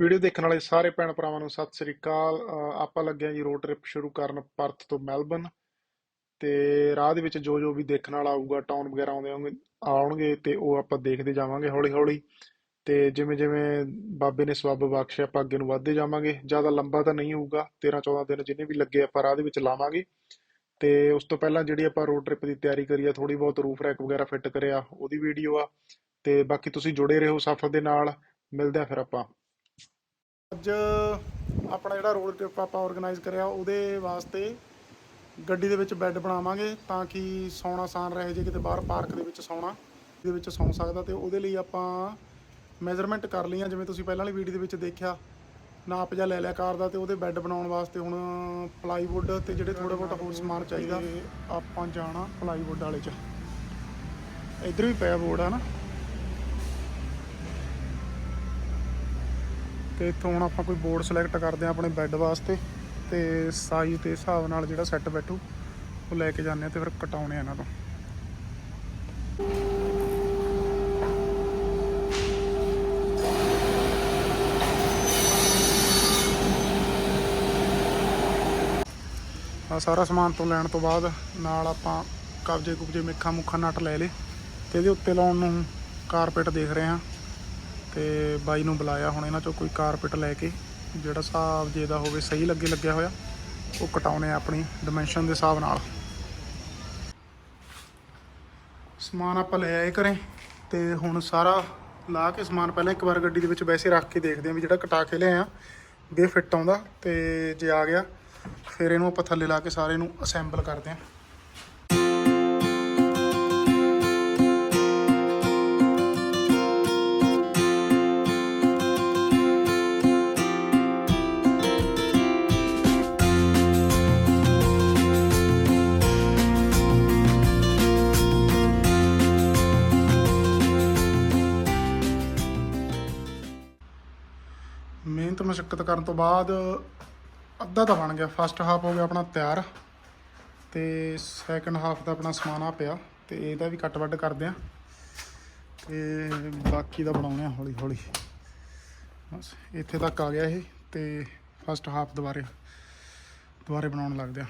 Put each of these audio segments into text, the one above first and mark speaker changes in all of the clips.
Speaker 1: Video ਦੇਖਣ ਵਾਲੇ ਸਾਰੇ ਭੈਣ ਭਰਾਵਾਂ ਨੂੰ ਸਤਿ ਸ੍ਰੀ ਅਕਾਲ। ਆਪਾਂ ਲੱਗਿਆ ਜੀ ਰੋਡ ਟ੍ਰਿਪ ਸ਼ੁਰੂ ਕਰਨ ਪਰਥ ਤੋਂ ਮੈਲਬਨ ਤੇ ਰਾਹ ਦੇ ਵਿੱਚ ਜੋ ਜੋ ਵੀ ਦੇਖਣ ਵਾਲਾ ਆਊਗਾ ਟਾਊਨ ਵਗੈਰਾ ਆਉਂਦੇ ਹੋਣਗੇ, ਆਉਣਗੇ ਤੇ ਉਹ ਆਪਾਂ ਦੇਖਦੇ ਜਾਵਾਂਗੇ ਹੌਲੀ ਹੌਲੀ ਤੇ ਜਿਵੇਂ ਜਿਵੇਂ ਬਾਬੇ ਨੇ ਸਬੱਬ ਬਖਸ਼ਿਆ, ਆਪਾਂ ਅੱਗੇ ਨੂੰ ਵਧਦੇ ਜਾਵਾਂਗੇ। ਜ਼ਿਆਦਾ ਲੰਬਾ ਤਾਂ ਨਹੀਂ ਹੋਊਗਾ 13 14 ਦਿਨ ਜਿੰਨੇ ਵੀ ਲੱਗੇ ਆਪਾਂ ਰਾਹ ਦੇ ਵਿੱਚ ਲਾਵਾਂਗੇ। ਤੇ ਉਸ ਤੋਂ ਪਹਿਲਾਂ ਜਿਹੜੀ ਆਪਾਂ ਰੋਡ ਟ੍ਰਿਪ ਦੀ ਤਿਆਰੀ ਕਰੀ ਆ ਥੋੜੀ ਬਹੁਤ ਰੂਫ ਰੈਕ ਵਗੈਰਾ ਫਿੱਟ ਕਰਿਆ, ਉਹਦੀ ਵੀਡੀਓ ਆ। ਤੇ ਬਾਕੀ ਤੁਸੀਂ ਜੁੜੇ ਰਹੋ ਸਫ਼ਰ ਦੇ ਨਾਲ। ਮਿਲਦੇ ਆ ਫਿਰ ਆਪਾਂ। ਅੱਜ ਆਪਣਾ ਜਿਹੜਾ ਰੋਡ ਟ੍ਰਿਪ ਆਪਾਂ ਆਰਗੇਨਾਈਜ਼ ਕਰਿਆ, ਉਹਦੇ ਵਾਸਤੇ ਗੱਡੀ ਦੇ ਵਿੱਚ ਬੈੱਡ ਬਣਾਵਾਂਗੇ ਤਾਂ ਕਿ ਸੌਣਾ ਆਸਾਨ ਰਹੇ, ਜੇ ਕਿਤੇ ਬਾਹਰ ਪਾਰਕ ਦੇ ਵਿੱਚ ਸੌਣਾ, ਦੇ ਵਿੱਚ ਸੌਂ ਸਕਦਾ ਤੇ ਉਹਦੇ ਲਈ ਆਪਾਂ ਮੈਜ਼ਰਮੈਂਟ ਕਰ ਲਈਆਂ, ਜਿਵੇਂ ਤੁਸੀਂ ਪਹਿਲਾਂ ਵਾਲੀ ਵੀਡੀਓ ਦੇ ਵਿੱਚ ਦੇਖਿਆ, ਨਾਪ ਜਿਹਾ ਲੈ ਲਿਆ ਕਾਰ ਦਾ ਤੇ ਉਹਦੇ ਬੈੱਡ ਬਣਾਉਣ ਵਾਸਤੇ ਹੁਣ ਪਲਾਈਵੁੱਡ ਤੇ ਜਿਹੜੇ ਥੋੜਾ ਬਹੁਤਾ ਹੋਰ ਸਮਾਨ ਚਾਹੀਦਾ, ਆਪਾਂ ਜਾਣਾ ਪਲਾਈਵੁੱਡ ਵਾਲੇ ਚ। ਇੱਧਰ ਵੀ ਪਿਆ ਬੋਰਡ ਆ ਨਾ। ਤੇ ਇੱਥੋਂ ਹੁਣ ਆਪਾਂ ਕੋਈ ਬੋਰਡ ਸਿਲੈਕਟ ਕਰਦੇ ਆ ਆਪਣੇ ਬੈੱਡ ਵਾਸਤੇ ਤੇ ਸਾਈਜ਼ ਦੇ ਹਿਸਾਬ ਨਾਲ ਜਿਹੜਾ ਸੈੱਟ ਬੈਠੂ ਉਹ ਲੈ ਕੇ ਜਾਂਦੇ ਆ ਤੇ ਫਿਰ ਕਟਾਉਣੇ ਆ ਇਹਨਾਂ ਤੋਂ। ਆ ਸਾਰਾ ਸਮਾਨ ਤੋਂ ਲੈਣ ਤੋਂ ਬਾਅਦ ਨਾਲ ਆਪਾਂ ਕਬਜੇ ਕੁਬਜੇ ਮੇਖਾਂ ਮੁੱਖਾਂ ਨਟ ਲੈ ਲੇ ਤੇ ਇਹਦੇ ਉੱਤੇ ਲਾਉਣ ਨੂੰ ਕਾਰਪੇਟ ਦੇਖ ਰਹੇ ਹਾਂ। ਤੇ ਬਾਈ ਨੂੰ ਬੁਲਾਇਆ ਹੁਣ ਇਹਨਾਂ ਚੋਂ ਕੋਈ ਕਾਰਪੇਟ ਲੈ ਕੇ, ਜਿਹੜਾ ਹਿਸਾਬ ਜੇ ਦਾ ਹੋਵੇ ਸਹੀ ਲੱਗੇ ਲੱਗਿਆ ਹੋਇਆ, ਉਹ ਕਟਾਉਣੇ ਆਪਣੀ ਡਾਈਮੈਂਸ਼ਨ ਦੇ ਹਿਸਾਬ ਨਾਲ। ਸਮਾਨ ਆਪਾਂ ਲੈ ਆਏ ਘਰੇ ਤੇ ਹੁਣ ਸਾਰਾ ਲਾ ਕੇ ਸਮਾਨ ਪਹਿਲਾਂ ਇੱਕ ਵਾਰ ਗੱਡੀ ਦੇ ਵਿੱਚ ਵੈਸੇ ਰੱਖ ਕੇ ਦੇਖਦੇ ਆਂ ਵੀ ਜਿਹੜਾ ਕਟਾ ਕੇ ਲਿਆਇਆ ਵੀ ਫਿੱਟ ਆਉਂਦਾ ਤੇ ਜੇ ਆ ਗਿਆ, ਫਿਰ ਇਹਨੂੰ ਆਪਾਂ ਥੱਲੇ ਲਾ ਕੇ ਸਾਰੇ ਨੂੰ ਅਸੈਂਬਲ ਕਰਦੇ ਆਂ ਮਿਹਨਤ ਕਰਨ ਤੋਂ ਬਾਅਦ ਅੱਧਾ ਤਾਂ ਬਣ ਗਿਆ। ਫਸਟ ਹਾਫ ਹੋ ਗਿਆ ਆਪਣਾ ਤਿਆਰ ਤੇ ਸੈਕੰਡ ਹਾਫ ਦਾ ਆਪਣਾ ਸਮਾਨ ਆ ਪਿਆ ਤੇ ਇਹਦਾ ਵੀ ਕੱਟ ਵੱਡ ਕਰਦੇ ਆ ਤੇ ਬਾਕੀ ਦਾ ਬਣਾਉਣੇ ਆ ਹੌਲੀ ਹੌਲੀ। ਬਸ ਇੱਥੇ ਤੱਕ ਆ ਗਿਆ ਇਹ ਤੇ ਫਸਟ ਹਾਫ ਦੁਬਾਰੇ ਦੁਬਾਰੇ ਬਣਾਉਣ ਲੱਗਦੇ ਆ।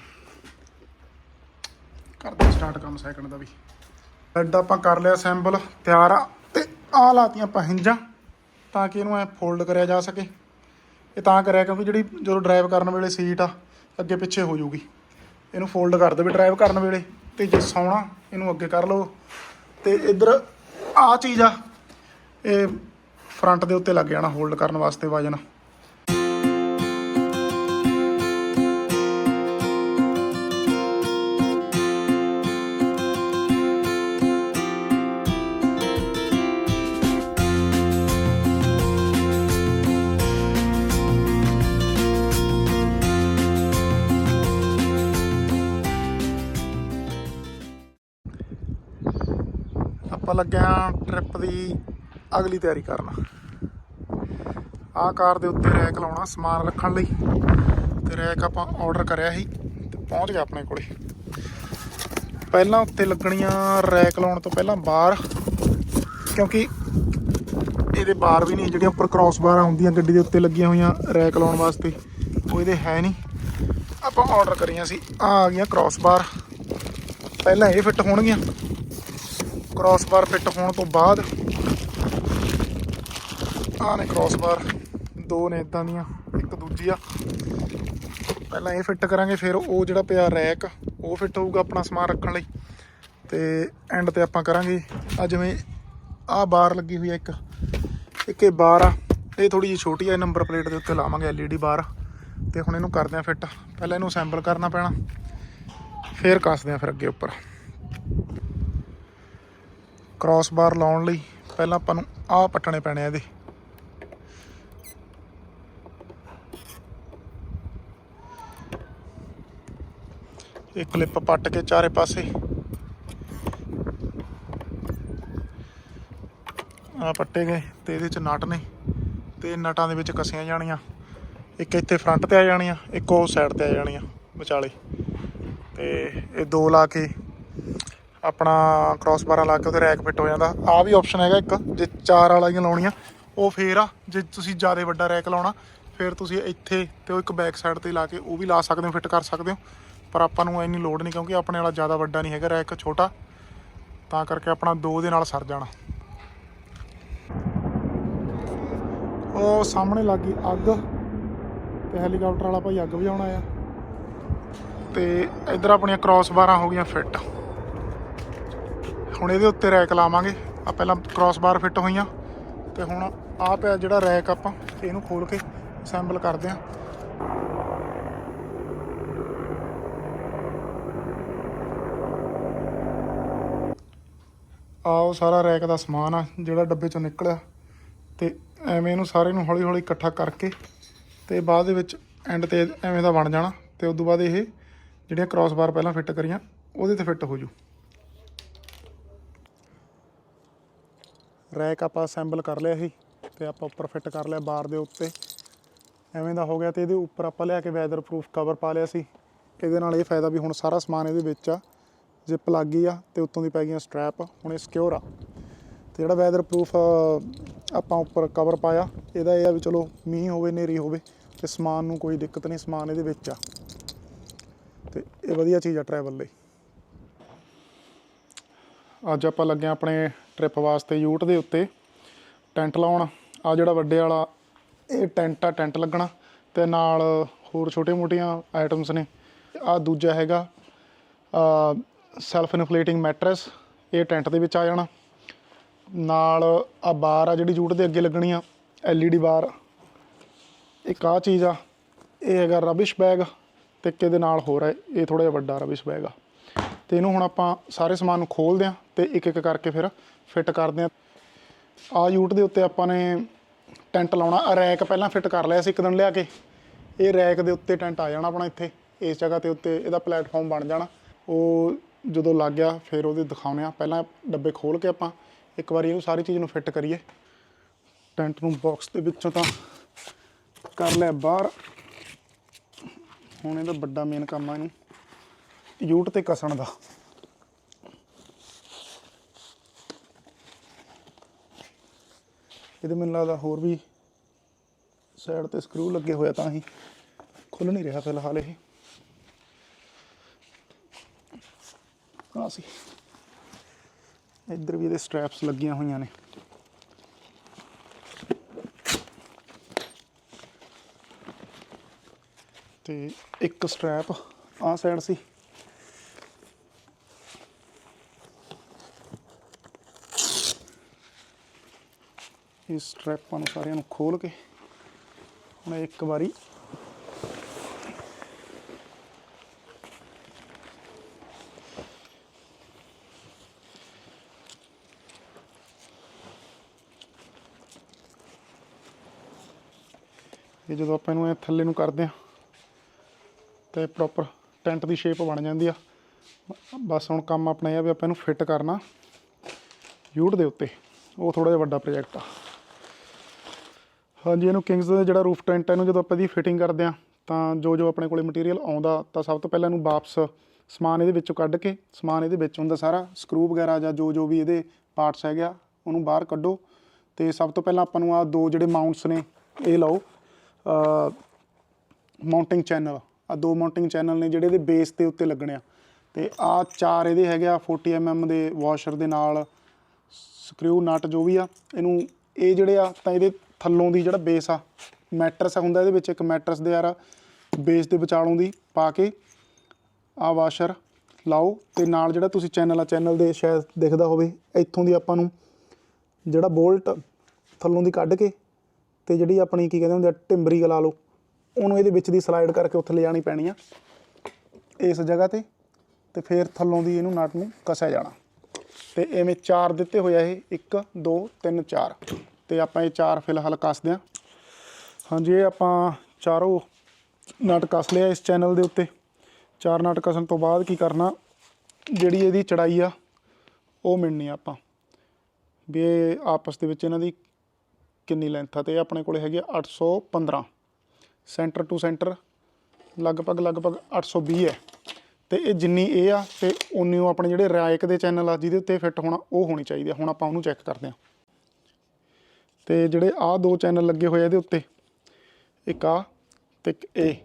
Speaker 1: ਕਰਦੇ ਸਟਾਰਟ ਕੰਮ ਸੈਕੰਡ ਦਾ ਵੀ। ਬੈੱਡ ਆਪਾਂ ਕਰ ਲਿਆ ਅਸੈਂਬਲ ਤਿਆਰ ਆ ਤੇ ਆ ਲਾਤੀਆਂ ਆਪਾਂ ਹਿੰਜਾਂ ਤਾਂ ਕਿ ਇਹਨੂੰ ਐ ਫੋਲਡ ਕਰਿਆ ਜਾ ਸਕੇ। ਇਹ ਤਾਂ ਕਰਿਆ ਕਿਉਂਕਿ ਜਿਹੜੀ ਜਦੋਂ ਡਰਾਈਵ ਕਰਨ ਵੇਲੇ ਸੀਟ ਆ, ਅੱਗੇ ਪਿੱਛੇ ਹੋ ਜੂਗੀ ਇਹਨੂੰ ਫੋਲਡ ਕਰ ਦੇਵੇ ਡਰਾਈਵ ਕਰਨ ਵੇਲੇ ਤੇ ਜੇ ਸੌਣਾ, ਇਹਨੂੰ ਅੱਗੇ ਕਰ ਲਓ। ਤੇ ਇੱਧਰ ਆ ਚੀਜ਼ ਆ, ਇਹ ਫਰੰਟ ਦੇ ਉੱਤੇ ਲੱਗ ਜਾਣਾ ਹੋਲਡ ਕਰਨ ਵਾਸਤੇ ਵਜਨ। ਆਪਾਂ ਲੱਗਿਆ ਟ੍ਰਿਪ ਦੀ ਅਗਲੀ ਤਿਆਰੀ ਕਰਨ। ਆਹ ਕਾਰ ਦੇ ਉੱਤੇ ਰੈਕ ਲਾਉਣਾ ਸਮਾਨ ਰੱਖਣ ਲਈ। ਤੇ ਰੈਕ ਆਪਾਂ ਆਰਡਰ ਕਰਿਆ ਸੀ ਤੇ ਪਹੁੰਚ ਗਿਆ ਆਪਣੇ ਕੋਲੇ। ਪਹਿਲਾਂ ਉੱਤੇ ਲੱਗਣੀਆਂ ਰੈਕ ਲਾਉਣ ਤੋਂ ਪਹਿਲਾਂ ਬਾਰ ਕਿਉਂਕਿ ਇਹਦੇ ਬਾਰ ਵੀ ਨਹੀਂ, ਜਿਹੜੀਆਂ ਉੱਪਰ ਕ੍ਰਾਸ ਬਾਰਾਂ ਹੁੰਦੀਆਂ, ਗੱਡੀ ਦੇ ਉੱਤੇ ਲੱਗੀਆਂ ਹੋਈਆਂ ਰੈਕ ਲਾਉਣ ਵਾਸਤੇ, ਉਹ ਇਹਦੇ ਹੈ ਨਹੀਂ। ਆਪਾਂ ਆਰਡਰ ਕਰੀਆਂ ਸੀ, ਆ ਆ ਗਈਆਂ ਕ੍ਰਾਸ ਬਾਰ। ਪਹਿਲਾਂ ਇਹ ਫਿੱਟ ਹੋਣਗੀਆਂ। ਕ੍ਰਾਸ ਬਾਰ ਫਿੱਟ ਹੋਣ ਤੋਂ ਬਾਅਦ ਆਹ ਨੇ ਕ੍ਰਾਸ ਬਾਰ ਦੋ ਨੇ ਇਦਾਂ ਦੀਆਂ, ਇੱਕ ਦੂਜੀ ਆ। ਪਹਿਲਾਂ ਇਹ ਫਿੱਟ ਕਰਾਂਗੇ, ਫਿਰ ਉਹ ਜਿਹੜਾ ਪਿਆ ਰੈਕ ਉਹ ਫਿੱਟ ਹੋਊਗਾ ਆਪਣਾ ਸਮਾਨ ਰੱਖਣ ਲਈ। ਤੇ ਐਂਡ ਤੇ ਆਪਾਂ ਕਰਾਂਗੇ। ਆ ਜਿਵੇਂ ਆਹ ਬਾਰ ਲੱਗੀ ਹੋਈ ਆ ਇੱਕ। ਇੱਕ ਇਹ ਬਾਰ ਆ। ਇਹ ਥੋੜੀ ਜਿਹੀ ਛੋਟੀ ਆ ਨੰਬਰ ਪਲੇਟ ਦੇ ਉੱਤੇ ਲਾਵਾਂਗੇ LED ਬਾਰ ਤੇ ਹੁਣ ਇਹਨੂੰ ਕਰਦੇ ਆ ਫਿੱਟ ਪਹਿਲਾਂ ਇਹਨੂੰ ਅਸੈਂਬਲ ਕਰਨਾ ਪੈਣਾ। ਫਿਰ ਕੱਸਦੇ ਆ ਫਿਰ ਅੱਗੇ ਉੱਪਰ। ਕ੍ਰਾਸ ਬਾਰ ਲਾਉਣ ਲਈ ਪਹਿਲਾਂ ਆਪਾਂ ਨੂੰ ਆਹ ਪੱਟਣੇ ਪੈਣੇ ਆ ਇਹਦੇ। ਇਹ ਕਲਿੱਪ ਪੱਟ ਕੇ ਚਾਰੇ ਪਾਸੇ। ਆ ਪੱਟੇ ਗਏ ਤੇ ਇਹਦੇ ਚ ਨਟ ਨੇ। ਤੇ ਨਟਾਂ ਦੇ ਵਿੱਚ ਕੱਸੀਆਂ ਜਾਣੀਆਂ। ਇੱਕ ਇੱਥੇ ਫਰੰਟ ਤੇ ਆ ਜਾਣੀਆਂ, ਇੱਕ ਉਹ ਸਾਈਡ ਤੇ ਆ ਜਾਣੀਆਂ ਵਿਚਾਲੇ। ਤੇ ਇਹ ਦੋ ਲਾ ਕੇ ਆਪਣਾ ਕ੍ਰਾਸ ਬਾਰਾਂ ਲਾ ਕੇ ਉਹਦੇ ਰੈਕ ਫਿੱਟ ਹੋ ਜਾਂਦਾ। ਆ ਵੀ ਆਪਸ਼ਨ ਹੈਗਾ ਇੱਕ, ਜੇ ਚਾਰ ਵਾਲੀਆਂ ਲਾਉਣੀਆਂ, ਉਹ ਫੇਰ ਆ, ਜੇ ਤੁਸੀਂ ਜ਼ਿਆਦਾ ਵੱਡਾ ਰੈਕ ਲਾਉਣਾ, ਫਿਰ ਤੁਸੀਂ ਇੱਥੇ ਤੇ ਉਹ ਇੱਕ ਬੈਕ ਸਾਈਡ ਤੇ ਲਾ ਕੇ ਉਹ ਵੀ ਲਾ ਸਕਦੇ ਹੋ ਫਿੱਟ ਕਰ ਸਕਦੇ ਹੋ। ਪਰ ਆਪਾਂ ਨੂੰ ਇੰਨੀ ਲੋਡ ਨਹੀਂ, ਕਿਉਂਕਿ ਆਪਣੇ ਵਾਲਾ ਜ਼ਿਆਦਾ ਵੱਡਾ ਨਹੀਂ ਹੈਗਾ ਰੈਕ ਛੋਟਾ। ਤਾਂ ਕਰਕੇ ਆਪਣਾ ਦੋ ਦੇ ਨਾਲ ਸਰ ਜਾਣਾ। ਉਹ ਸਾਹਮਣੇ ਲੱਗੀ ਅੱਗ। ਤੇ ਹੈਲੀਕਾਪਟਰ ਵਾਲਾ ਭਾਈ ਅੱਗ ਵਜਾਉਣ ਆਇਆ। ਤੇ ਇੱਧਰ ਆਪਣੀਆਂ ਕ੍ਰਾਸ ਬਾਰਾਂ ਹੋ ਗਈਆਂ ਫਿੱਟ ਹੁਣ ਇਹਦੇ ਉੱਤੇ ਰੈਕ ਲਾਵਾਂਗੇ। ਆ ਪਹਿਲਾਂ ਕ੍ਰਾਸ ਬਾਰ ਫਿੱਟ ਹੋਈਆਂ। ਤੇ ਹੁਣ ਆ ਪਿਆ ਜਿਹੜਾ ਰੈਕ ਆਪਾਂ ਇਹਨੂੰ ਖੋਲ ਕੇ ਅਸੈਂਬਲ ਕਰਦੇ ਆਂ। ਆਹ ਉਹ ਸਾਰਾ ਰੈਕ ਦਾ ਸਮਾਨ ਆ, ਜਿਹੜਾ ਡੱਬੇ ਚੋਂ ਨਿਕਲਿਆ। ਤੇ ਐਵੇਂ ਇਹਨੂੰ ਸਾਰੇ ਨੂੰ ਹੌਲੀ ਹੌਲੀ ਇਕੱਠਾ ਕਰਕੇ ਤੇ ਬਾਅਦ ਦੇ ਵਿੱਚ ਐਂਡ ਤੇ ਐਵੇਂ ਦਾ ਬਣ ਜਾਣਾ। ਤੇ ਉਸ ਤੋਂ ਬਾਅਦ ਇਹ ਜਿਹੜੀਆਂ ਕ੍ਰਾਸ ਬਾਰ ਪਹਿਲਾਂ ਫਿੱਟ ਕਰੀਆਂ, ਉਹਦੇ ਤੇ ਫਿੱਟ ਹੋ ਜੂ। ਰੈਕ ਆਪਾਂ ਅਸੈਂਬਲ ਕਰ ਲਿਆ ਸੀ ਤੇ ਆਪਾਂ ਉੱਪਰ ਫਿੱਟ ਕਰ ਲਿਆ ਬਾਰ ਦੇ ਉੱਤੇ। ਐਵੇਂ ਦਾ ਹੋ ਗਿਆ ਤੇ ਇਹਦੇ ਉੱਪਰ ਆਪਾਂ ਲਿਆ ਕੇ ਵੈਦਰ ਪ੍ਰੂਫ ਕਵਰ ਪਾ ਲਿਆ ਸੀ। ਇਹਦੇ ਨਾਲ ਇਹ ਫਾਇਦਾ ਵੀ ਹੁਣ ਸਾਰਾ ਸਮਾਨ ਇਹਦੇ ਵਿੱਚ ਆ। ਜਿਪ ਲੱਗ ਆ ਤੇ ਉੱਤੋਂ ਦੀ ਪੈ ਗਈਆਂ ਸਟ੍ਰੈਪ ਹੁਣ ਇਹ ਸਿਕਿਉਰ ਆ। ਤੇ ਜਿਹੜਾ ਵੈਦਰ ਪ੍ਰੂਫ ਆਪਾਂ ਉੱਪਰ ਕਵਰ ਪਾਇਆ, ਇਹਦਾ ਇਹ ਆ ਵੀ ਚਲੋ ਮੀਂਹ ਹੋਵੇ ਨੇਰੀ ਹੋਵੇ ਤੇ ਸਮਾਨ ਨੂੰ ਕੋਈ ਦਿੱਕਤ ਨਹੀਂ, ਸਮਾਨ ਇਹਦੇ ਵਿੱਚ ਆ। ਤੇ ਇਹ ਵਧੀਆ ਚੀਜ਼ ਆ ਟਰੈਵਲ ਲਈ। ਅੱਜ ਆਪਾਂ ਲੱਗੇ ਆਪਣੇ ਟ੍ਰਿਪ ਵਾਸਤੇ ਯੂਟ ਦੇ ਉੱਤੇ ਟੈਂਟ ਲਾਉਣ। ਆ ਜਿਹੜਾ ਵੱਡੇ ਵਾਲਾ, ਇਹ ਟੈਂਟ ਆ, ਟੈਂਟ ਲੱਗਣਾ ਤੇ ਨਾਲ ਹੋਰ ਛੋਟੇ-ਮੋਟੀਆਂ ਆਈਟਮਸ ਨੇ। ਆ ਦੂਜਾ ਹੈਗਾ ਸੈਲਫ ਇਨਫਲੇਟਿੰਗ ਮੈਟਰੈਸ ਇਹ ਟੈਂਟ ਦੇ ਵਿੱਚ ਆ ਜਾਣਾ। ਨਾਲ ਆ ਬਾਰ ਆ ਜਿਹੜੀ ਜੂਟ ਦੇ ਅੱਗੇ ਲੱਗਣੀ ਆ, LED ਬਾਰ। ਇੱਕ ਆ ਚੀਜ਼ ਆ, ਇਹ ਹੈਗਾ ਰਬਿਸ਼ ਬੈਗ ਤੇ ਕਿਹਦੇ ਨਾਲ ਹੋਰ ਹੈ ਇਹ ਥੋੜਾ ਜਿਹਾ ਵੱਡਾ ਰਬਿਸ਼ ਬੈਗ ਆ। ਤੇ ਇਹਨੂੰ ਹੁਣ ਆਪਾਂ ਸਾਰੇ ਸਮਾਨ ਨੂੰ ਖੋਲਦੇ ਆ ਤੇ ਇੱਕ ਇੱਕ ਕਰਕੇ ਫਿਰ ਫਿੱਟ ਕਰਦੇ ਆ ਆ ਯੂਟ ਦੇ ਉੱਤੇ ਆਪਾਂ ਨੇ ਟੈਂਟ ਲਾਉਣਾ। ਰੈਕ ਪਹਿਲਾਂ ਫਿੱਟ ਕਰ ਲਿਆ ਸੀ ਇੱਕ ਦਿਨ ਲਿਆ ਕੇ। ਇਹ ਰੈਕ ਦੇ ਉੱਤੇ ਟੈਂਟ ਆ ਜਾਣਾ ਆਪਣਾ ਇੱਥੇ। ਇਸ ਜਗ੍ਹਾ ਤੇ ਉੱਤੇ ਇਹਦਾ ਪਲੇਟਫਾਰਮ ਬਣ ਜਾਣਾ। ਉਹ ਜਦੋਂ ਲੱਗ ਗਿਆ ਫਿਰ ਉਹਦੇ ਦਿਖਾਉਣੇ ਆ ਪਹਿਲਾਂ ਡੱਬੇ ਖੋਲ ਕੇ ਆਪਾਂ ਇੱਕ ਵਾਰੀ ਇਹਨੂੰ ਸਾਰੀ ਚੀਜ਼ ਨੂੰ ਫਿੱਟ ਕਰੀਏ। ਟੈਂਟ ਨੂੰ ਬਾਕਸ ਦੇ ਵਿੱਚੋਂ ਤਾਂ ਕਰ ਲਿਆ ਬਾਹਰ। ਹੁਣ ਇਹਦਾ ਵੱਡਾ ਮੇਨ ਕੰਮ ਆ ਇਹਨੂੰ। ਯੂਟ ਤੇ ਕਸਣ ਦਾ। ਇਹਦੇ ਮੈਨੂੰ ਲੱਗਦਾ ਹੋਰ ਵੀ ਸਾਈਡ ਤੇ ਸਕਰੂ ਲੱਗੇ ਹੋਇਆ ਤਾਂ ਹੀ ਖੁੱਲ ਨਹੀਂ ਰਿਹਾ ਫਿਲਹਾਲ ਇਹ। ਆ ਸੀ ਇੱਧਰ ਵੀ ਇਹਦੇ ਸਟ੍ਰੈਪਸ ਲੱਗੀਆਂ ਹੋਈਆਂ ਨੇ। ਤੇ ਇੱਕ ਸਟ੍ਰੈਪ ਆ ਸਾਈਡ ਸੀ। ਇਸ ਸਟ੍ਰੈਪਾਂ ਨੂੰ ਸਾਰਿਆਂ ਨੂੰ ਖੋਲ ਕੇ ਹੁਣ ਇੱਕ ਵਾਰੀ ਇਹ ਜਦੋਂ ਆਪਾਂ ਇਹਨੂੰ ਇਹ ਥੱਲੇ ਨੂੰ ਕਰਦੇ ਆ ਤੇ ਪ੍ਰੋਪਰ ਟੈਂਟ ਦੀ ਸ਼ੇਪ ਬਣ ਜਾਂਦੀ ਆ, ਬਸ ਹੁਣ ਕੰਮ ਆਪਣਾ ਇਹ ਆ ਵੀ ਆਪਾਂ ਇਹਨੂੰ ਫਿੱਟ ਕਰਨਾ ਯੂਟ ਦੇ ਉੱਤੇ, ਉਹ ਥੋੜਾ ਜਿਹਾ ਵੱਡਾ ਪ੍ਰੋਜੈਕਟ ਆ। ਹਾਂਜੀ, ਇਹਨੂੰ ਕਿੰਗਸ ਦਾ ਜਿਹੜਾ ਰੂਫ ਟੈਂਟ ਹੈ ਇਹਨੂੰ ਜਦੋਂ ਆਪਾਂ ਇਹਦੀ ਫਿਟਿੰਗ ਕਰਦੇ ਆ ਤਾਂ ਜੋ ਜੋ ਆਪਣੇ ਕੋਲੇ ਮਟੀਰੀਅਲ ਆਉਂਦਾ, ਤਾਂ ਸਭ ਤੋਂ ਪਹਿਲਾਂ ਇਹਨੂੰ ਵਾਪਸ ਸਮਾਨ ਇਹਦੇ ਵਿੱਚੋਂ ਕੱਢ ਕੇ, ਸਮਾਨ ਇਹਦੇ ਵਿੱਚ ਹੁੰਦਾ ਸਾਰਾ ਸਕਰੂ ਵਗੈਰਾ ਜਾਂ ਜੋ ਜੋ ਵੀ ਇਹਦੇ ਪਾਰਟਸ ਹੈਗਾ ਉਹਨੂੰ ਬਾਹਰ ਕੱਢੋ। ਤੇ ਸਭ ਤੋਂ ਪਹਿਲਾਂ ਆਪਾਂ ਨੂੰ ਆ ਦੋ ਜਿਹੜੇ ਮਾਊਂਟਸ ਨੇ, ਇਹ ਲਓ। ਮਾਊਂਟਿੰਗ ਚੈਨਲ ਆ ਦੋ ਮਾਊਂਟਿੰਗ ਚੈਨਲ ਨੇ ਜਿਹੜੇ ਇਹਦੇ ਬੇਸ ਦੇ ਉੱਤੇ ਲੱਗਣੇ ਆ। ਤੇ ਆ ਚਾਰ ਇਹਦੇ ਹੈਗੇ ਆ 40 mm ਦੇ ਵਾਸ਼ਰ ਦੇ ਨਾਲ ਸਕਰੂ ਨਟ ਜੋ ਵੀ ਆ, ਇਹਨੂੰ ਇਹ ਜਿਹੜੇ ਆ, ਤਾਂ ਇਹਦੇ ਥੱਲੋਂ ਦੀ ਜਿਹੜਾ ਬੇਸ ਆ, ਮੈਟਰਸ ਹੁੰਦਾ ਇਹਦੇ ਵਿੱਚ, ਇੱਕ ਮੈਟਰਸ ਦੇ ਯਾਰ ਬੇਸ ਦੇ ਵਿਚਾਲੋਂ ਦੀ ਪਾ ਕੇ ਆ ਵਾਸ਼ਰ ਲਾਓ ਤੇ ਨਾਲ ਜਿਹੜਾ ਤੁਸੀਂ ਚੈਨਲ ਆ ਚੈਨਲ ਦੇ ਸ਼ਾਇਦ ਦਿਖਦਾ ਹੋਵੇ, ਇੱਥੋਂ ਦੀ ਆਪਾਂ ਨੂੰ ਜਿਹੜਾ ਬੋਲਟ ਥੱਲੋਂ ਦੀ ਕੱਢ ਕੇ ਤੇ ਜਿਹੜੀ ਆਪਣੀ ਕੀ ਕਹਿੰਦੇ ਹੁੰਦੇ ਆ ਟਿੰਬਰੀ ਲਾ ਲਓ, ਉਹਨੂੰ ਇਹਦੇ ਵਿੱਚ ਦੀ ਸਲਾਈਡ ਕਰਕੇ ਉੱਥੇ ਲਿਜਾਣੀ ਪੈਣੀ ਆ, ਇਸ ਜਗ੍ਹਾ ਤੇ ਤੇ ਫਿਰ ਥੱਲੋਂ ਦੀ ਇਹਨੂੰ ਨਟ ਨੂੰ ਕਸਿਆ ਜਾਣਾ। ਤੇ ਐਵੇਂ ਚਾਰ ਦਿੱਤੇ ਹੋਇਆ ਇਹ 1 2 3 4 ਤੇ ਆਪਾਂ ਇਹ ਚਾਰ ਫਿਲਹਾਲ ਕੱਸਦੇ ਆ ਹਾਂਜੀ, ਇਹ ਆਪਾਂ ਚਾਰੋਂ ਨਟ ਕੱਸ ਲਿਆ ਇਸ ਚੈਨਲ ਦੇ ਉੱਤੇ। ਚਾਰ ਨਟ ਕੱਸਣ ਤੋਂ ਬਾਅਦ ਕੀ ਕਰਨਾ, ਜਿਹੜੀ ਇਹਦੀ ਚੜਾਈ ਆ, ਉਹ ਮਿਲਣੀ ਆ ਆਪਾਂ। ਵੀ ਇਹ ਆਪਸ ਦੇ ਵਿੱਚ ਇਹਨਾਂ ਦੀ ਕਿੰਨੀ ਲੈਂਥ ਆ ਤੇ ਇਹ ਆਪਣੇ ਕੋਲੇ ਹੈਗੀ ਆ 815 ਸੈਂਟਰ ਟੂ ਸੈਂਟਰ ਲਗਭਗ ਲਗਭਗ 820 ਹੈ। ਤੇ ਇਹ ਜਿੰਨੀ ਇਹ ਆ ਤੇ ਉਨੀ ਉਹ ਆਪਣੇ ਜਿਹੜੇ ਰਾਇਕ ਦੇ ਚੈਨਲ ਆ ਜਿਹਦੇ ਉੱਤੇ ਫਿੱਟ ਹੋਣਾ, ਉਹ ਹੋਣੀ ਚਾਹੀਦੀ ਆ। ਹੁਣ ਆਪਾਂ ਉਹਨੂੰ ਚੈੱਕ ਕਰਦੇ ਹਾਂ। ਤੇ ਜਿਹੜੇ ਆਹ ਦੋ ਚੈਨਲ ਲੱਗੇ ਹੋਏ ਆ ਇਹਦੇ ਉੱਤੇ, ਇੱਕ ਆ ਤੇ ਇੱਕ ਇਹ।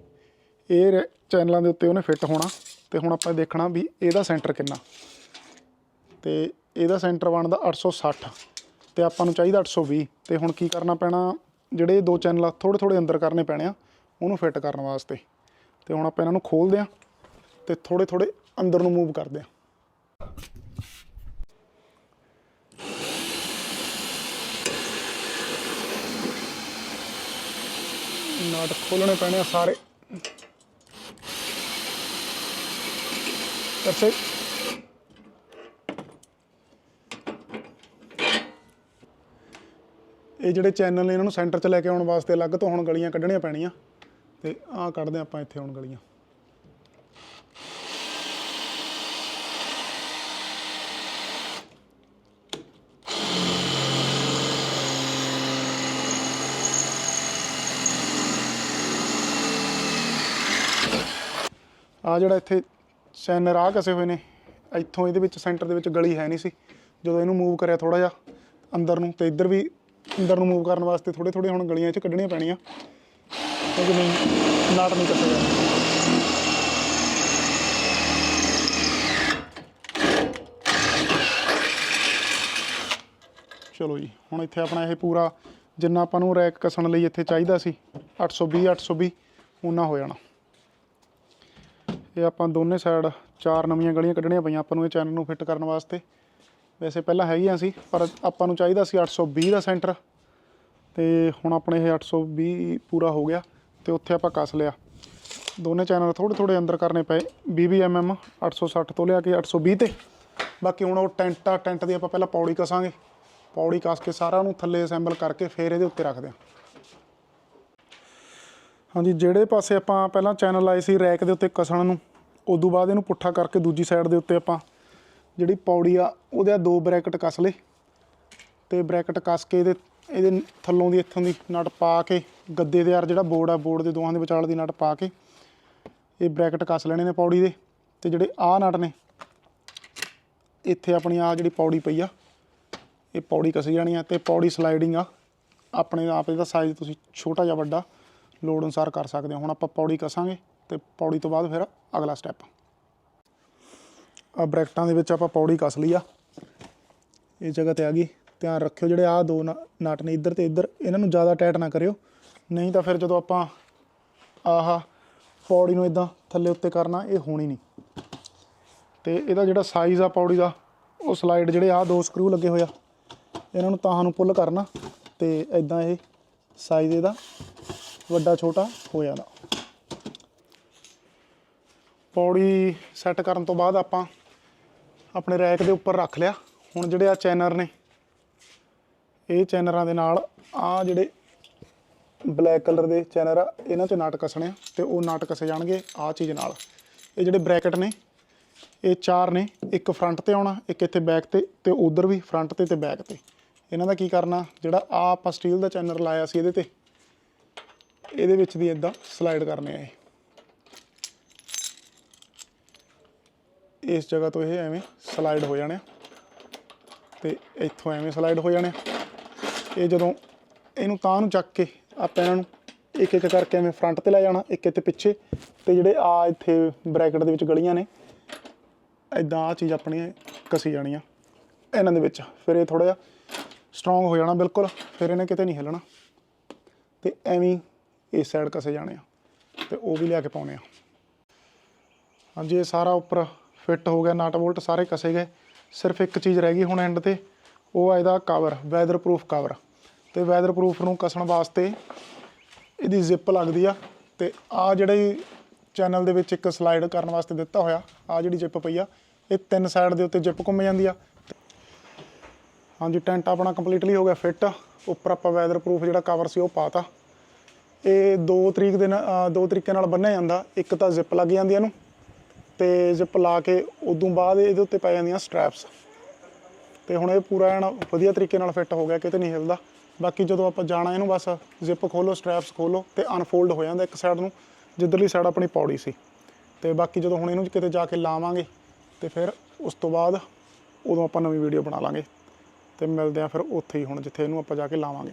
Speaker 1: ਇਹ ਰ- ਚੈਨਲਾਂ ਦੇ ਉੱਤੇ ਉਹਨੇ ਫਿੱਟ ਹੋਣਾ ਤੇ ਹੁਣ ਆਪਾਂ ਦੇਖਣਾ ਵੀ ਇਹਦਾ ਸੈਂਟਰ ਕਿੰਨਾ। ਤੇ ਇਹਦਾ ਸੈਂਟਰ ਬਣਦਾ 860 ਤੇ ਆਪਾਂ ਨੂੰ ਚਾਹੀਦਾ 820 ਤੇ ਹੁਣ ਕੀ ਕਰਨਾ ਪੈਣਾ, ਜਿਹੜੇ ਦੋ ਚੈਨਲ ਆ ਥੋੜੇ ਥੋੜੇ ਅੰਦਰ ਕਰਨੇ ਪੈਣੇ ਆ, ਉਹਨੂੰ ਫਿੱਟ ਕਰਨ ਵਾਸਤੇ। ਤੇ ਹੁਣ ਆਪਾਂ ਇਹਨਾਂ ਨੂੰ ਖੋਲਦੇ ਆ ਤੇ ਥੋੜੇ ਥੋੜੇ ਅੰਦਰ ਨੂੰ ਮੂਵ ਕਰਦੇ ਆ ਨਾਟ ਖੋਲਣੇ ਪੈਣੇ ਆ ਸਾਰੇ। ਅੱਛਾ ਇਹ ਜਿਹੜੇ ਚੈਨਲ ਨੇ, ਇਹਨਾਂ ਨੂੰ ਸੈਂਟਰ 'ਚ ਲੈ ਕੇ ਆਉਣ ਵਾਸਤੇ ਅਲੱਗ ਤੋਂ ਹੁਣ ਗਲੀਆਂ ਕੱਢਣੀਆਂ ਪੈਣੀਆਂ। ਤੇ ਆਹ ਕੱਢਦੇ ਆਪਾਂ ਇੱਥੇ ਹੁਣ ਗਲੀਆਂ। ਆ ਜਿਹੜਾ ਇੱਥੇ ਚੈਨਰ ਆ ਕਸੇ ਹੋਏ ਨੇ, ਇੱਥੋਂ ਇਹਦੇ ਵਿੱਚ ਸੈਂਟਰ ਦੇ ਵਿੱਚ ਗਲੀ ਹੈ ਨਹੀਂ ਸੀ। ਜਦੋਂ ਇਹਨੂੰ ਮੂਵ ਕਰਿਆ ਥੋੜਾ ਜਿਹਾ ਅੰਦਰ ਨੂੰ ਤੇ ਇੱਧਰ ਵੀ ਅੰਦਰ ਨੂੰ ਮੂਵ ਕਰਨ ਵਾਸਤੇ ਥੋੜੇ ਥੋੜੇ ਹੁਣ ਗਲੀਆਂ 'ਚ ਕੱਢਣੀਆਂ ਪੈਣੀਆਂ। ਕਿਉਂਕਿ ਨਹੀਂ ਨਾਟ ਨਹੀਂ ਕੱਸਿਆ ਚਲੋ ਜੀ, ਹੁਣ ਇੱਥੇ ਆਪਣਾ ਇਹ ਪੂਰਾ ਜਿੰਨਾ ਆਪਾਂ ਨੂੰ ਰੈਕ ਕਸਣ ਲਈ ਇੱਥੇ ਚਾਹੀਦਾ ਸੀ 820 820 ਉਨਾ ਹੋ ਜਾਣਾ। ਇਹ ਆਪਾਂ ਦੋਨੇ ਸਾਈਡ ਚਾਰ ਨਵੀਆਂ ਗਲੀਆਂ ਕੱਢਣੀਆਂ ਪਈਆਂ ਆਪਾਂ ਨੂੰ ਇਹ ਚੈਨਲ ਨੂੰ ਫਿੱਟ ਕਰਨ ਵਾਸਤੇ। ਵੈਸੇ ਪਹਿਲਾਂ ਹੈਗੀਆਂ ਸੀ, ਪਰ ਆਪਾਂ ਨੂੰ ਚਾਹੀਦਾ ਸੀ 820 ਦਾ ਸੈਂਟਰ ਤੇ ਹੁਣ ਆਪਣੇ ਇਹ 820 ਪੂਰਾ ਹੋ ਗਿਆ ਤੇ ਉੱਥੇ ਆਪਾਂ ਕੱਸ ਲਿਆ। ਦੋਨੇ ਚੈਨਲ ਥੋੜੇ ਥੋੜੇ ਅੰਦਰ ਕਰਨੇ ਪਏ 20 mm 860 ਤੋਂ ਲਿਆ ਕੇ 820 ਤੇ। ਬਾਕੀ ਹੁਣ ਉਹ ਟੈਂਟ ਆ, ਟੈਂਟ ਦੀ ਆਪਾਂ ਪਹਿਲਾਂ ਪੌੜੀ ਕਸਾਂਗੇ। ਪੌੜੀ ਕੱਸ ਕੇ ਸਾਰਾ ਉਹਨੂੰ ਥੱਲੇ ਅਸੈਂਬਲ ਕਰਕੇ ਫੇਰ ਇਹਦੇ ਉੱਤੇ ਰੱਖਦੇ ਹਾਂ ਹਾਂਜੀ, ਜਿਹੜੇ ਪਾਸੇ ਆਪਾਂ ਪਹਿਲਾਂ ਚੈਨਲ ਲਾਏ ਸੀ ਰੈਕ ਦੇ ਉੱਤੇ ਕਸਣ ਨੂੰ, ਉਦੋਂ ਬਾਅਦ ਇਹਨੂੰ ਪੁੱਠਾ ਕਰਕੇ ਦੂਜੀ ਸਾਈਡ ਦੇ ਉੱਤੇ ਆਪਾਂ ਜਿਹੜੀ ਪੌੜੀ ਆ, ਉਹਦੇ ਆ ਦੋ ਬ੍ਰੈਕਟ ਕੱਸ ਲਏ। ਤੇ ਬ੍ਰੈਕਟ ਕੱਸ ਕੇ ਇਹਦੇ ਇਹਦੇ ਥੱਲੋਂ ਦੀ ਇੱਥੋਂ ਦੀ ਨਟ ਪਾ ਕੇ, ਗੱਦੇ ਦੇ ਯਾਰ ਜਿਹੜਾ ਬੋਰਡ ਆ, ਬੋਰਡ ਦੇ ਦੋਹਾਂ ਦੇ ਵਿਚਾਲ ਦੀ ਨਟ ਪਾ ਕੇ ਇਹ ਬ੍ਰੈਕਟ ਕੱਸ ਲੈਣੇ ਨੇ ਪੌੜੀ ਦੇ। ਤੇ ਜਿਹੜੇ ਆਹ ਨਟ ਨੇ, ਇੱਥੇ ਆਪਣੀ ਆ ਜਿਹੜੀ ਪੌੜੀ ਪਈ ਆ, ਇਹ ਪੌੜੀ ਕਸੀ ਜਾਣੀ ਆ ਤੇ ਪੌੜੀ ਸਲਾਈਡਿੰਗ ਆ। ਆਪਣੇ ਆਪ ਇਹਦਾ ਸਾਈਜ਼ ਤੁਸੀਂ ਛੋਟਾ ਜਾਂ ਵੱਡਾ ਲੋੜ ਅਨੁਸਾਰ ਕਰ ਸਕਦੇ ਹੋ। ਹੁਣ ਆਪਾਂ ਪੌੜੀ ਕਸਾਂਗੇ ਤੇ ਪੌੜੀ ਤੋਂ ਬਾਅਦ ਫਿਰ ਅਗਲਾ ਸਟੈਪ ਆ ਬ੍ਰੈਕਟਾਂ ਦੇ ਵਿੱਚ ਆਪਾਂ ਪੌੜੀ ਕਸ ਲਈ ਆ। ਇਹ ਜਗ੍ਹਾ ਤੇ ਆ ਗਈ। ਧਿਆਨ ਰੱਖਿਓ ਜਿਹੜੇ ਆ ਦੋ ਨ- ਨਟ ਨੇ ਇੱਧਰ ਤੇ ਇੱਧਰ, ਇਹਨਾਂ ਨੂੰ ਜ਼ਿਆਦਾ ਟਾਈਟ ਨਾ ਕਰਿਓ। ਨਹੀਂ ਤਾਂ ਫਿਰ ਜਦੋਂ ਆਪਾਂ ਆਹ ਪੌੜੀ ਨੂੰ ਇਦਾਂ ਥੱਲੇ ਉੱਤੇ ਕਰਨਾ, ਇਹ ਹੋਣੀ ਨਹੀਂ। ਤੇ ਇਹਦਾ ਜਿਹੜਾ ਸਾਈਜ਼ ਆ ਪੌੜੀ ਦਾ, ਉਹ ਸਲਾਈਡ ਜਿਹੜੇ ਆ ਦੋ ਸਕਰੂ ਲੱਗੇ ਹੋਏ ਆ, ਇਹਨਾਂ ਨੂੰ ਤਾਹਾਂ ਨੂੰ ਪੁੱਲ ਕਰਨਾ। ਤੇ ਇਦਾਂ ਇਹ ਸਾਈਜ਼ ਇਹਦਾ ਵੱਡਾ ਛੋਟਾ ਹੋ ਜਾਂਦਾ। ਪੌੜੀ ਸੈੱਟ ਕਰਨ ਤੋਂ ਬਾਅਦ ਆਪਾਂ ਆਪਣੇ ਰੈਕ ਦੇ ਉੱਪਰ ਰੱਖ ਲਿਆ। ਹੁਣ ਜਿਹੜੇ ਆ ਚੈਨਰ ਨੇ, ਇਹ ਚੈਨਰਾਂ ਦੇ ਨਾਲ ਆ ਜਿਹੜੇ ਬਲੈਕ ਕਲਰ ਦੇ ਚੈਨਰ ਆ, ਇਹਨਾਂ 'ਚ ਨਾਟ ਕੱਸਣੇ ਆ ਤੇ ਉਹ ਨਾਟ ਕੱਸੇ ਜਾਣਗੇ ਆ ਚੀਜ਼ ਨਾਲ। ਇਹ ਜਿਹੜੇ ਬ੍ਰੈਕਟ ਨੇ, ਇਹ ਚਾਰ ਨੇ, ਇੱਕ ਫਰੰਟ ਤੇ ਆਉਣਾ, ਇੱਕ ਇੱਥੇ ਬੈਕ ਤੇ ਤੇ ਉਧਰ ਵੀ ਫਰੰਟ ਤੇ ਤੇ ਬੈਕ ਤੇ। ਇਹਨਾਂ ਦਾ ਕੀ ਕਰਨਾ, ਜਿਹੜਾ ਆ ਆਪਾਂ ਸਟੀਲ ਦਾ ਚੈਨਰ ਲਾਇਆ ਸੀ ਇਹਦੇ ਤੇ ਇਹਦੇ ਵਿੱਚ ਦੀ ਇਦਾਂ ਸਲਾਈਡ ਕਰਨੇ ਆ ਇਹ। ਇਸ ਜਗ੍ਹਾ ਤੋਂ ਇਹ ਐਵੇਂ ਸਲਾਈਡ ਹੋ ਜਾਣੇ ਆ ਤੇ ਇੱਥੋਂ ਐਵੇਂ ਸਲਾਈਡ ਹੋ ਜਾਣੇ ਆ। ਇਹ ਜਦੋਂ ਇਹਨੂੰ ਤਾਂ ਨੂੰ ਚੱਕ ਕੇ ਆਪਾਂ ਇਹਨਾਂ ਨੂੰ ਇੱਕ ਇੱਕ ਕਰਕੇ ਐਵੇਂ ਫਰੰਟ ਤੇ ਲੈ ਜਾਣਾ, ਇੱਕ ਇੱਥੇ ਪਿੱਛੇ ਤੇ ਜਿਹੜੇ ਆ ਇੱਥੇ ਬ੍ਰੈਕਟ ਦੇ ਵਿੱਚ ਗਲੀਆਂ ਨੇ ਐਦਾਂ ਆ ਚੀਜ਼ ਆਪਣੀ ਕਸੀ ਜਾਣੀ ਆ ਇਹਨਾਂ ਦੇ ਵਿੱਚ। ਫਿਰ ਇਹ ਥੋੜਾ ਜਿਹਾ ਸਟਰੋਂਗ ਹੋ ਜਾਣਾ ਬਿਲਕੁਲ, ਫਿਰ ਇਹਨੇ ਕਿਤੇ ਨਹੀਂ ਹਿੱਲਣਾ। ਤੇ ਐਵੇਂ ਇਸ ਸਾਈਡ ਕਸੇ ਜਾਣੇ ਆ ਤੇ ਉਹ ਵੀ ਲਿਆ ਕੇ ਪਾਉਣੇ ਆ। ਹਾਂਜੀ, ਇਹ ਸਾਰਾ ਉੱਪਰ ਫਿੱਟ ਹੋ ਗਿਆ ਨਟ ਬੋਲਟ ਸਾਰੇ ਕਸੇ ਗਏ। ਸਿਰਫ ਇੱਕ ਚੀਜ਼ ਰਹਿ ਗਈ ਹੁਣ ਐਂਡ ਤੇ, ਉਹ ਆ ਇਹਦਾ ਕਵਰ ਵੈਦਰਪ੍ਰੂਫ ਕਵਰ ਤੇ ਵੈਦਰਪ੍ਰੂਫ ਨੂੰ ਕਸਣ ਵਾਸਤੇ ਇਹਦੀ ਜ਼ਿਪ ਲੱਗਦੀ ਆ ਤੇ ਆ ਜਿਹੜੇ ਚੈਨਲ ਦੇ ਵਿੱਚ ਇੱਕ ਸਲਾਈਡ ਕਰਨ ਵਾਸਤੇ ਦਿੱਤਾ ਹੋਇਆ ਆ ਜਿਹੜੀ ਜਿਪ ਪਈ ਆ, ਇਹ ਤਿੰਨ ਸਾਈਡ ਦੇ ਉੱਤੇ ਜਿਪ ਘੁੰਮ ਜਾਂਦੀ ਆ। ਹਾਂਜੀ ਟੈਂਟ ਆਪਣਾ ਕੰਪਲੀਟਲੀ ਹੋ ਗਿਆ ਫਿੱਟ ਉੱਪਰ ਆਪਾਂ ਵੈਦਰਪ੍ਰੂਫ ਜਿਹੜਾ ਕਵਰ ਸੀ ਉਹ ਪਾਤਾ ਇਹ ਦੋ ਤਰੀਕ ਦੇ ਨਾਲ ਦੋ ਤਰੀਕੇ ਨਾਲ ਬੰਨਿਆ ਜਾਂਦਾ। ਇੱਕ ਤਾਂ ਜ਼ਿਪ ਲੱਗ ਜਾਂਦੀ ਇਹਨੂੰ ਤੇ ਜ਼ਿਪ ਲਾ ਕੇ ਉਦੋਂ ਬਾਅਦ ਇਹਦੇ ਉੱਤੇ ਪੈ ਜਾਂਦੀਆਂ ਸਟ੍ਰੈਪਸ ਤੇ ਹੁਣ ਇਹ ਪੂਰਾ ਐਨ ਵਧੀਆ ਤਰੀਕੇ ਨਾਲ ਫਿੱਟ ਹੋ ਗਿਆ, ਕਿਤੇ ਨਹੀਂ ਹਿਲਦਾ। ਬਾਕੀ ਜਦੋਂ ਆਪਾਂ ਜਾਣਾ ਇਹਨੂੰ ਬਸ ਜ਼ਿਪ ਖੋਲੋ ਸਟ੍ਰੈਪਸ ਖੋਲੋ ਤੇ ਅਨਫੋਲਡ ਹੋ ਜਾਂਦਾ ਇੱਕ ਸਾਈਡ ਨੂੰ, ਜਿੱਧਰਲੀ ਸਾਈਡ ਆਪਣੀ ਪੌੜੀ ਸੀ। ਤੇ ਬਾਕੀ ਜਦੋਂ ਹੁਣ ਇਹਨੂੰ ਕਿਤੇ ਜਾ ਕੇ ਲਾਵਾਂਗੇ ਤੇ ਫਿਰ ਉਸ ਤੋਂ ਬਾਅਦ ਉਦੋਂ ਆਪਾਂ ਨਵੀਂ ਵੀਡੀਓ ਬਣਾ ਲਾਂਗੇ। ਤੇ ਮਿਲਦੇ ਆ ਫਿਰ ਉੱਥੇ ਹੀ ਹੁਣ ਜਿੱਥੇ ਇਹਨੂੰ ਆਪਾਂ ਜਾ ਕੇ ਲਾਵਾਂਗੇ।